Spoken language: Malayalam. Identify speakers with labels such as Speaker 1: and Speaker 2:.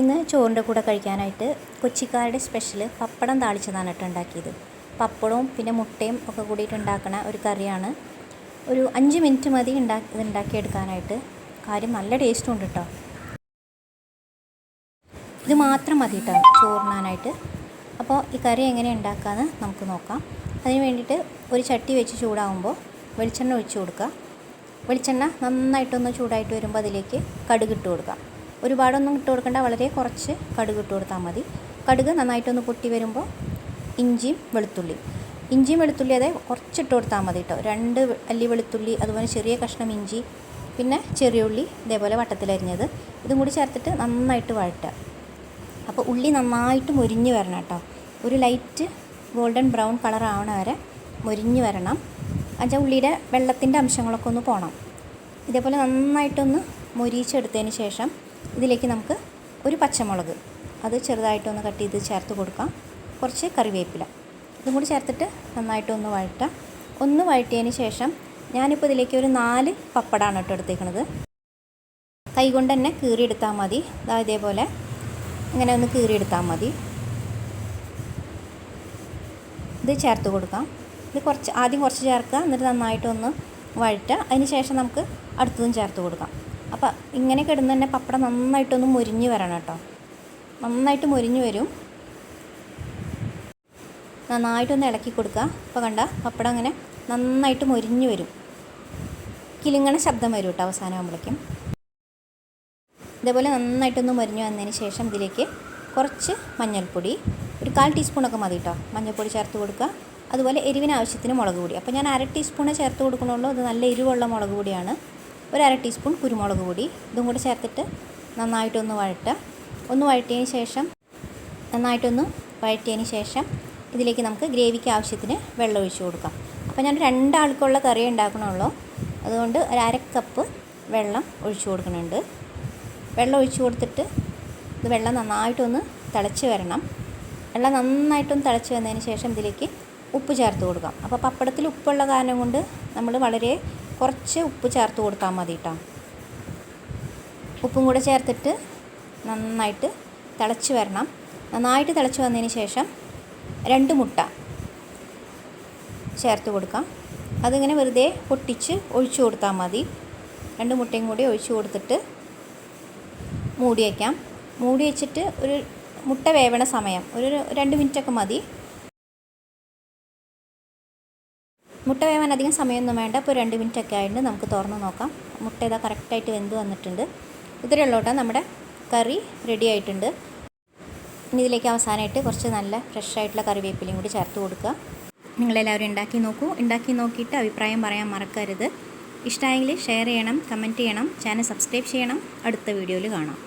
Speaker 1: ഇന്ന് ചോറിന്റെ കൂടെ കഴിക്കാനായിട്ട് കൊച്ചിക്കാരുടെ സ്പെഷ്യൽ പപ്പടം താളിച്ചതാണ് കേട്ടോ ഉണ്ടാക്കിയത്. പപ്പടവും പിന്നെ മുട്ടയും ഒക്കെ കൂടിയിട്ട് ഉണ്ടാക്കുന്ന ഒരു കറിയാണ്. ഒരു അഞ്ച് മിനിറ്റ് മതി ഉണ്ടാക്കി ഇതുണ്ടാക്കിയെടുക്കാനായിട്ട്. കാര്യം നല്ല ടേസ്റ്റും ഉണ്ട് കേട്ടോ. ഇത് മാത്രം മതി കേട്ടോ ചോറിനാനായിട്ട്. അപ്പോൾ ഈ കറി എങ്ങനെ ഉണ്ടാക്കാമെന്ന് നമുക്ക് നോക്കാം. അതിന് വേണ്ടിയിട്ട് ഒരു ചട്ടി വെച്ച് ചൂടാകുമ്പോൾ വെളിച്ചെണ്ണ ഒഴിച്ച് കൊടുക്കുക. വെളിച്ചെണ്ണ നന്നായിട്ടൊന്ന് ചൂടായിട്ട് വരുമ്പോൾ അതിലേക്ക് കടുക് ഇട്ട് കൊടുക്കാം ഒരുപാടൊന്നും ഇട്ട് കൊടുക്കേണ്ട വളരെ കുറച്ച് കടുക് ഇട്ട് കൊടുത്താൽ മതി. കടുക് നന്നായിട്ടൊന്ന് പൊട്ടി വരുമ്പോൾ ഇഞ്ചിയും വെളുത്തുള്ളിയും ഇഞ്ചിയും വെളുത്തുള്ളി അതെ കുറച്ചിട്ട് കൊടുത്താൽ മതി കേട്ടോ രണ്ട് അല്ലി വെളുത്തുള്ളി അതുപോലെ ചെറിയ കഷ്ണം ഇഞ്ചി പിന്നെ ചെറിയ ഉള്ളി ഇതേപോലെ വട്ടത്തിലരിഞ്ഞത് ഇതും കൂടി ചേർത്തിട്ട് നന്നായിട്ട് വഴറ്റുക. അപ്പോൾ ഉള്ളി നന്നായിട്ട് മുരിഞ്ഞ് വരണം കേട്ടോ ഒരു ലൈറ്റ് ഗോൾഡൻ ബ്രൗൺ കളർ ആവണ വരെ മുരിഞ്ഞ് വരണം. അഞ്ചാ ഉള്ളിയുടെ വെള്ളത്തിന്റെ അംശങ്ങളൊക്കെ ഒന്ന് പോകണം ഇതേപോലെ നന്നായിട്ടൊന്ന് മൊരിച്ചെടുത്തതിന് ശേഷം ഇതിലേക്ക് നമുക്ക് ഒരു പച്ചമുളക് അത് ചെറുതായിട്ടൊന്ന് കട്ട് ചെയ്ത് ചേർത്ത് കൊടുക്കാം. കുറച്ച് കറിവേപ്പില ഇതും കൂടി ചേർത്തിട്ട് നന്നായിട്ടൊന്ന് വഴറ്റാം. ഒന്ന് വഴറ്റിയതിന് ശേഷം ഞാനിപ്പോൾ ഇതിലേക്ക് ഒരു നാല് പപ്പടമാണ് കേട്ടോ എടുത്തേക്കുന്നത് കൈ കൊണ്ട് തന്നെ കീറിയെടുത്താൽ മതി. ഇതാ ഇതേപോലെ ഇങ്ങനെ ഒന്ന് കീറിയെടുത്താൽ മതി. ഇത് ചേർത്ത് കൊടുക്കാം. ഇത് കുറച്ച് ആദ്യം കുറച്ച് ചേർക്കുക എന്നിട്ട് നന്നായിട്ടൊന്ന് വഴറ്റുക. അതിന് ശേഷം നമുക്ക് അടുത്തതും ചേർത്ത് കൊടുക്കാം. ഇങ്ങനെ കിടന്ന് തന്നെ പപ്പടം നന്നായിട്ടൊന്ന് മുരിഞ്ഞ് വരണം കേട്ടോ. നന്നായിട്ട് മുരിഞ്ഞ് വരും. നന്നായിട്ടൊന്ന് ഇളക്കി കൊടുക്കുക. അപ്പോൾ കണ്ട പപ്പടം അങ്ങനെ നന്നായിട്ട് മുരിഞ്ഞ് വരും. കിലുങ്ങണ ശബ്ദം വരും കേട്ടോ അവസാനമാകുമ്പോഴേക്കും ഇതേപോലെ നന്നായിട്ടൊന്ന് മുരിഞ്ഞ് വന്നതിന് ശേഷം ഇതിലേക്ക് കുറച്ച് മഞ്ഞൾപ്പൊടി ഒരു കാൽ ടീസ്പൂണൊക്കെ മതി കേട്ടോ. മഞ്ഞൾപ്പൊടി ചേർത്ത് കൊടുക്കുക. അതുപോലെ എരിവിന് ആവശ്യത്തിന് മുളക് പൊടി. അപ്പോൾ ഞാൻ അര ടീസ്പൂണേ ചേർത്ത് കൊടുക്കണുള്ളൂ. അത് നല്ല എരിവുള്ള മുളക് പൊടിയാണ്. ഒരു അര ടീസ്പൂൺ കുരുമുളക് പൊടി. ഇതും കൂടി ചേർത്തിട്ട് നന്നായിട്ടൊന്ന് വഴട്ടുക ഒന്ന് വഴറ്റിയതിന് ശേഷം നന്നായിട്ടൊന്ന് വഴറ്റിയതിന് ശേഷം ഇതിലേക്ക് നമുക്ക് ഗ്രേവിക്ക് ആവശ്യത്തിന് വെള്ളം ഒഴിച്ച് കൊടുക്കാം. അപ്പോൾ ഞാൻ രണ്ടാൾക്കുള്ള കറി ഉണ്ടാക്കണുള്ളൂ. അതുകൊണ്ട് ഒരു അര കപ്പ് വെള്ളം ഒഴിച്ചു കൊടുക്കുന്നുണ്ട്. വെള്ളം ഒഴിച്ചു കൊടുത്തിട്ട് ഇത് വെള്ളം നന്നായിട്ടൊന്ന് തിളച്ച് വരണം. വെള്ളം നന്നായിട്ടൊന്ന് തിളച്ച് വന്നതിന് ശേഷം ഇതിലേക്ക് ഉപ്പ് ചേർത്ത് കൊടുക്കാം. അപ്പോൾ പപ്പടത്തിൽ ഉപ്പുള്ള കാരണം കൊണ്ട് നമ്മൾ വളരെ കുറച്ച് ഉപ്പ് ചേർത്ത് കൊടുത്താൽ മതി കേട്ടോ ഉപ്പും കൂടെ ചേർത്തിട്ട് നന്നായിട്ട് തിളച്ച് വരണം. നന്നായിട്ട് തിളച്ച് വന്നതിന് ശേഷം രണ്ട് മുട്ട ചേർത്ത് കൊടുക്കാം. അതിങ്ങനെ വെറുതെ പൊട്ടിച്ച് ഒഴിച്ചു കൊടുത്താൽ മതി. രണ്ട് മുട്ടയും കൂടി ഒഴിച്ചു കൊടുത്തിട്ട് മൂടി വയ്ക്കാം. മൂടി വെച്ചിട്ട് ഒരു മുട്ട വേവണ സമയം ഒരു രണ്ട് മിനിറ്റൊക്കെ മതി. മുട്ട വേവാൻ അധികം സമയമൊന്നും വേണ്ട. ഇപ്പോൾ രണ്ട് മിനിറ്റ് ഒക്കെ ആയിട്ട് നമുക്ക് തുറന്ന് നോക്കാം. മുട്ട ഇതാ കറക്റ്റായിട്ട് വെന്ത് വന്നിട്ടുണ്ട്. ഇതിലുള്ളോട്ട് നമ്മുടെ കറി റെഡി ആയിട്ടുണ്ട്. ഇനി ഇതിലേക്ക് അവസാനമായിട്ട് കുറച്ച് നല്ല ഫ്രഷ് ആയിട്ടുള്ള കറിവേപ്പിലയും കൂടി ചേർത്ത് കൊടുക്കുക. നിങ്ങളെല്ലാവരും ഉണ്ടാക്കി നോക്കൂ. ഉണ്ടാക്കി നോക്കിയിട്ട് അഭിപ്രായം പറയാൻ മറക്കരുത്. ഇഷ്ടമായെങ്കിൽ ഷെയർ ചെയ്യണം കമന്റ് ചെയ്യണം ചാനൽ സബ്സ്ക്രൈബ് ചെയ്യണം. അടുത്ത വീഡിയോയിൽ കാണാം.